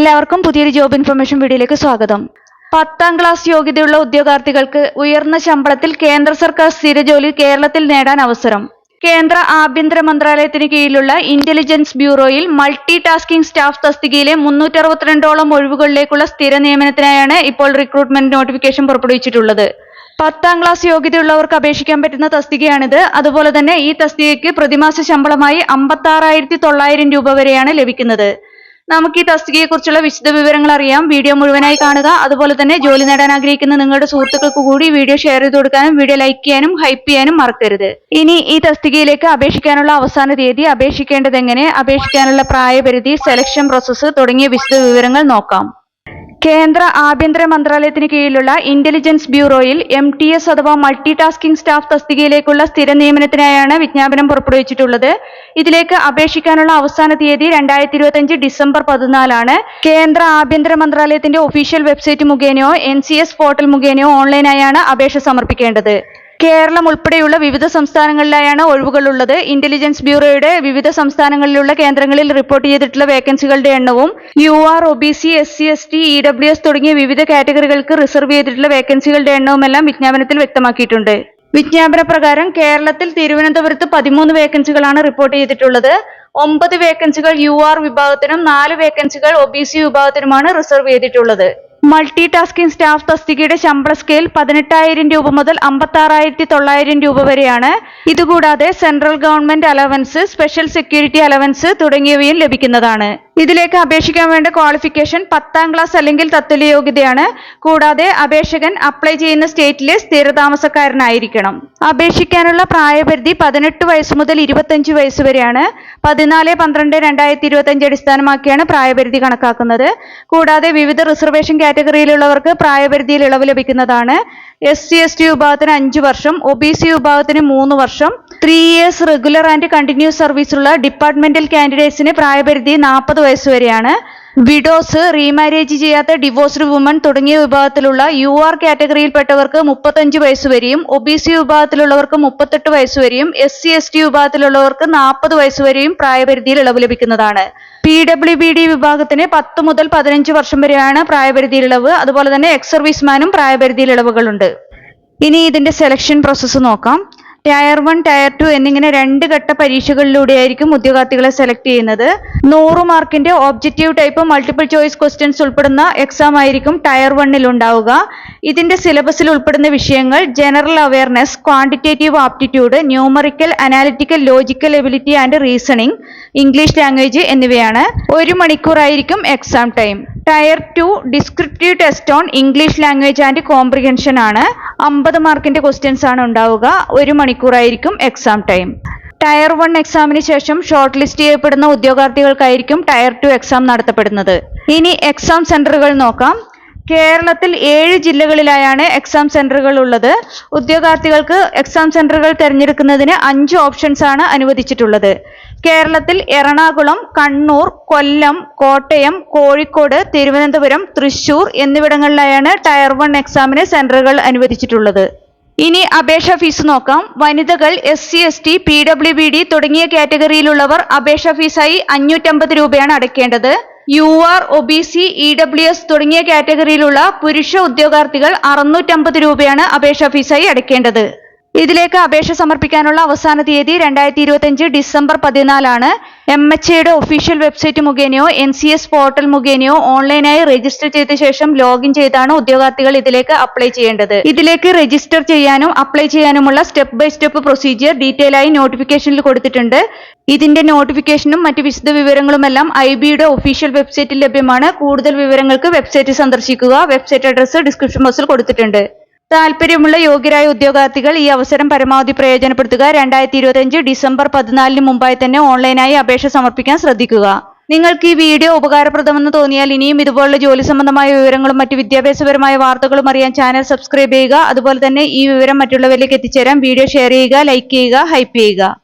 എല്ലാവർക്കും പുതിയൊരു job information വീഡിയോയിലേക്ക് സ്വാഗതം. പത്താം ക്ലാസ് യോഗ്യതയുള്ള ഉദ്യോഗാർത്ഥികൾക്ക് ഉയർന്ന ശമ്പളത്തിൽ കേന്ദ്ര സർക്കാർ സ്ഥിരജോലി കേരളത്തിൽ നേടാൻ അവസരം. കേന്ദ്ര ആഭ്യന്തര മന്ത്രാലയത്തിന് കീഴിലുള്ള ഇന്റലിജൻസ് ബ്യൂറോയിൽ മൾട്ടി ടാസ്കിംഗ് സ്റ്റാഫ് തസ്തികയിലെ മുന്നൂറ്റി അറുപത്തിരണ്ടോളം ഒഴിവുകളിലേക്കുള്ള സ്ഥിര നിയമനത്തിനായാണ് ഇപ്പോൾ റിക്രൂട്ട്മെന്റ് നോട്ടിഫിക്കേഷൻ പുറപ്പെടുവിച്ചിട്ടുള്ളത്. പത്താം ക്ലാസ് യോഗ്യതയുള്ളവർക്ക് അപേക്ഷിക്കാൻ പറ്റുന്ന തസ്തികയാണിത്. അതുപോലെ തന്നെ ഈ തസ്തികയ്ക്ക് പ്രതിമാസ ശമ്പളമായി അമ്പത്തി ആറായിരത്തി തൊള്ളായിരം രൂപ വരെയാണ് ലഭിക്കുന്നത്. നമുക്ക് ഈ തസ്തികയെ കുറിച്ചുള്ള വിശദ വിവരങ്ങൾ അറിയാം. വീഡിയോ മുഴുവനായി കാണുക. അതുപോലെ തന്നെ ജോലി നേടാൻ ആഗ്രഹിക്കുന്ന നിങ്ങളുടെ സുഹൃത്തുക്കൾക്ക് കൂടി വീഡിയോ ഷെയർ ചെയ്ത് കൊടുക്കാനും വീഡിയോ ലൈക്ക് ചെയ്യാനും ഹൈപ്പ് ചെയ്യാനും മറക്കരുത്. ഇനി ഈ തസ്തികയിലേക്ക് അപേക്ഷിക്കാനുള്ള അവസാന തീയതി അപേക്ഷിക്കേണ്ടത് എങ്ങനെ? അപേക്ഷിക്കാനുള്ള പ്രായപരിധി സെലക്ഷൻ പ്രോസസ്സ് തുടങ്ങിയ വിശദ വിവരങ്ങൾ നോക്കാം. കേന്ദ്ര ആഭ്യന്തര മന്ത്രാലയത്തിന് കീഴിലുള്ള ഇന്റലിജൻസ് ബ്യൂറോയിൽ എം ടി എസ് അഥവാ മൾട്ടി ടാസ്കിംഗ് സ്റ്റാഫ് തസ്തികയിലേക്കുള്ള സ്ഥിര നിയമനത്തിനായാണ് വിജ്ഞാപനം പുറപ്പെടുവിച്ചിട്ടുള്ളത്. ഇതിലേക്ക് അപേക്ഷിക്കാനുള്ള അവസാന തീയതി രണ്ടായിരത്തി ഇരുപത്തിയഞ്ച് ഡിസംബർ പതിനാലാണ്. കേന്ദ്ര ആഭ്യന്തര മന്ത്രാലയത്തിന്റെ ഒഫീഷ്യൽ വെബ്സൈറ്റ് മുഖേനയോ എൻ പോർട്ടൽ മുഖേനയോ ഓൺലൈനായാണ് അപേക്ഷ സമർപ്പിക്കേണ്ടത്. കേരളം ഉൾപ്പെടെയുള്ള വിവിധ സംസ്ഥാനങ്ങളിലായാണ് ഒഴിവുകളുള്ളത്. ഇന്റലിജൻസ് ബ്യൂറോയുടെ വിവിധ സംസ്ഥാനങ്ങളിലുള്ള കേന്ദ്രങ്ങളിൽ റിപ്പോർട്ട് ചെയ്തിട്ടുള്ള വേക്കൻസികളുടെ എണ്ണവും U R O B C S C S T E W S തുടങ്ങിയ വിവിധ കാറ്റഗറികൾക്ക് റിസർവ് ചെയ്തിട്ടുള്ള വേക്കൻസികളുടെ എണ്ണവും എല്ലാം വിജ്ഞാപനത്തിൽ വ്യക്തമാക്കിയിട്ടുണ്ട്. വിജ്ഞാപന പ്രകാരം കേരളത്തിൽ തിരുവനന്തപുരത്ത് പതിമൂന്ന് വേക്കൻസികളാണ് റിപ്പോർട്ട് ചെയ്തിട്ടുള്ളത്. ഒമ്പത് വേക്കൻസികൾ യു ആർ വിഭാഗത്തിനും നാല് വേക്കൻസികൾ ഒ ബി സി വിഭാഗത്തിനുമാണ് റിസർവ് ചെയ്തിട്ടുള്ളത്. മൾട്ടി ടാസ്കിംഗ് സ്റ്റാഫ് തസ്തികയുടെ ശമ്പള സ്കെയിൽ പതിനെട്ടായിരം രൂപ മുതൽ അമ്പത്തി ആറായിരത്തി തൊള്ളായിരം രൂപ വരെയാണ്. ഇതുകൂടാതെ central government allowance special security allowance തുടങ്ങിയവയും ലഭിക്കുന്നതാണ്. ഇതിലേക്ക് അപേക്ഷിക്കാൻ വേണ്ട ക്വാളിഫിക്കേഷൻ പത്താം ക്ലാസ് അല്ലെങ്കിൽ തത്തുല്യ യോഗ്യതയാണ്. കൂടാതെ അപേക്ഷകൻ അപ്ലൈ ചെയ്യുന്ന സ്റ്റേറ്റിലെ സ്ഥിരതാമസക്കാരനായിരിക്കണം. അപേക്ഷിക്കാനുള്ള പ്രായപരിധി പതിനെട്ട് വയസ്സ് മുതൽ ഇരുപത്തഞ്ച് വയസ്സ് വരെയാണ്. പതിനാല് പന്ത്രണ്ട് രണ്ടായിരത്തി ഇരുപത്തഞ്ച് അടിസ്ഥാനമാക്കിയാണ് പ്രായപരിധി കണക്കാക്കുന്നത്. കൂടാതെ വിവിധ റിസർവേഷൻ കാറ്റഗറിയിലുള്ളവർക്ക് പ്രായപരിധിയിൽ ഇളവ് ലഭിക്കുന്നതാണ്. എസ് സി എസ് ടി വിഭാഗത്തിന് അഞ്ച് വർഷം ഒ ബി സി വിഭാഗത്തിന് മൂന്ന് വർഷം three years regular and continuous സർവീസുള്ള departmental കാൻഡിഡേറ്റ്സിന് പ്രായപരിധി നാൽപ്പത് വയസ്സ് വരെയാണ്. വിഡോസ് റീമാരേജ് ചെയ്യാത്ത ഡിവോഴ്സ്ഡ് വുമൺ തുടങ്ങിയ വിഭാഗത്തിലുള്ള യു ആർ കാറ്റഗറിയിൽപ്പെട്ടവർക്ക് മുപ്പത്തഞ്ച് വയസ്സ് വരെയും ഒ ബി സി വിഭാഗത്തിലുള്ളവർക്ക് മുപ്പത്തെട്ട് വരെയും എസ് സി എസ് ടി വിഭാഗത്തിലുള്ളവർക്ക് നാൽപ്പത് വരെയും പ്രായപരിധിയിൽ ഇളവ് ലഭിക്കുന്നതാണ്. പി ഡബ്ല്യു ബി ഡി വിഭാഗത്തിന് പത്ത് മുതൽ പതിനഞ്ച് വർഷം വരെയാണ് പ്രായപരിധിയിൽ ഇളവ്. അതുപോലെ തന്നെ എക്സ് സർവീസ്മാനും പ്രായപരിധിയിൽ ഇളവുകളുണ്ട്. ഇനി ഇതിന്റെ സെലക്ഷൻ പ്രോസസ്സ് നോക്കാം. ടയർ വൺ ടയർ ടു എന്നിങ്ങനെ രണ്ട് ഘട്ട പരീക്ഷകളിലൂടെയായിരിക്കും ഉദ്യോഗാർത്ഥികളെ സെലക്ട് ചെയ്യുന്നത്. നൂറ് മാർക്കിന്റെ objective type multiple choice questions ഉൾപ്പെടുന്ന എക്സാം ആയിരിക്കും ടയർ വണ്ണിൽ ഉണ്ടാവുക. ഇതിന്റെ സിലബസിൽ ഉൾപ്പെടുന്ന വിഷയങ്ങൾ general awareness quantitative aptitude numerical analytical logical ability and reasoning English language എന്നിവയാണ്. ഒരു മണിക്കൂറായിരിക്കും exam time tier two descriptive test on English language and comprehension ആണ്. അമ്പത് മാർക്കിന്റെ ക്വസ്റ്റ്യൻസ് ആണ് ഉണ്ടാവുക. ഒരു മണിക്കൂറായിരിക്കും എക്സാം ടൈം ടയർ വൺ എക്സാമിന് ശേഷം ഷോർട്ട് ലിസ്റ്റ് ചെയ്യപ്പെടുന്ന ഉദ്യോഗാർത്ഥികൾക്കായിരിക്കും ടയർ ടു എക്സാം നടത്തപ്പെടുന്നത്. ഇനി എക്സാം സെന്ററുകൾ നോക്കാം. കേരളത്തിൽ ഏഴ് ജില്ലകളിലായാണ് എക്സാം സെന്ററുകൾ ഉള്ളത്. ഉദ്യോഗാർത്ഥികൾക്ക് എക്സാം സെന്ററുകൾ തിരഞ്ഞെടുക്കുന്നതിന് അഞ്ച് ഓപ്ഷൻസ് ആണ് അനുവദിച്ചിട്ടുള്ളത്. കേരളത്തിൽ എറണാകുളം കണ്ണൂർ കൊല്ലം കോട്ടയം കോഴിക്കോട് തിരുവനന്തപുരം തൃശൂർ എന്നിവിടങ്ങളിലായാണ് ടയർ വൺ എക്സാമിന് സെന്ററുകൾ അനുവദിച്ചിട്ടുള്ളത്. ഇനി അപേക്ഷാ ഫീസ് നോക്കാം. വനിതകൾ S C S T P W B D തുടങ്ങിയ കാറ്റഗറിയിലുള്ളവർ അപേക്ഷാ ഫീസായി അഞ്ഞൂറ്റമ്പത് രൂപയാണ് അടയ്ക്കേണ്ടത്. U R O B C E W S തുടങ്ങിയ കാറ്റഗറിയിലുള്ള പുരുഷ ഉദ്യോഗാർത്ഥികൾ അറുന്നൂറ്റമ്പത് രൂപയാണ് അപേക്ഷാ ഫീസായി അടയ്ക്കേണ്ടത്. ഇതിലേക്ക് അപേക്ഷ സമർപ്പിക്കാനുള്ള അവസാന തീയതി രണ്ടായിരത്തി ഇരുപത്തിയഞ്ച് ഡിസംബർ പതിനാലാണ്. എം എച്ച് എയുടെ ഒഫീഷ്യൽ വെബ്സൈറ്റ് മുഖേനയോ എൻ സി എസ് പോർട്ടൽ മുഖേനയോ ഓൺലൈനായി രജിസ്റ്റർ ചെയ്ത ശേഷം ലോഗിൻ ചെയ്താണ് ഉദ്യോഗാർത്ഥികൾ ഇതിലേക്ക് അപ്ലൈ ചെയ്യേണ്ടത്. ഇതിലേക്ക് രജിസ്റ്റർ ചെയ്യാനും അപ്ലൈ ചെയ്യാനുമുള്ള step by step procedure detail ആയി നോട്ടിഫിക്കേഷനിൽ കൊടുത്തിട്ടുണ്ട്. ഇതിന്റെ നോട്ടിഫിക്കേഷനും മറ്റ് വിശദ വിവരങ്ങളുമെല്ലാം ഐ ബിയുടെ ഒഫീഷ്യൽ വെബ്സൈറ്റിൽ ലഭ്യമാണ്. കൂടുതൽ വിവരങ്ങൾക്ക് വെബ്സൈറ്റ് സന്ദർശിക്കുക. വെബ്സൈറ്റ് അഡ്രസ്സ് ഡിസ്ക്രിപ്ഷൻ ബോക്സിൽ കൊടുത്തിട്ടുണ്ട്. താല്പര്യമുള്ള യോഗ്യരായ ഉദ്യോഗാർത്ഥികൾ ഈ അവസരം പരമാവധി പ്രയോജനപ്പെടുത്തുക. രണ്ടായിരത്തി ഇരുപത്തിയഞ്ച് ഡിസംബർ പതിനാലിന് മുമ്പായി തന്നെ ഓൺലൈനായി അപേക്ഷ സമർപ്പിക്കാൻ ശ്രദ്ധിക്കുക. നിങ്ങൾക്ക് ഈ വീഡിയോ ഉപകാരപ്രദമെന്ന് തോന്നിയാൽ ഇനിയും ഇതുപോലുള്ള ജോലി സംബന്ധമായ വിവരങ്ങളും മറ്റ് വിദ്യാഭ്യാസപരമായ വാർത്തകളും അറിയാൻ ചാനൽ സബ്സ്ക്രൈബ് ചെയ്യുക. അതുപോലെ തന്നെ ഈ വിവരം മറ്റുള്ളവരിലേക്ക് എത്തിച്ചേരാൻ വീഡിയോ ഷെയർ ചെയ്യുക ലൈക്ക് ചെയ്യുക ഹൈപ്പ് ചെയ്യുക.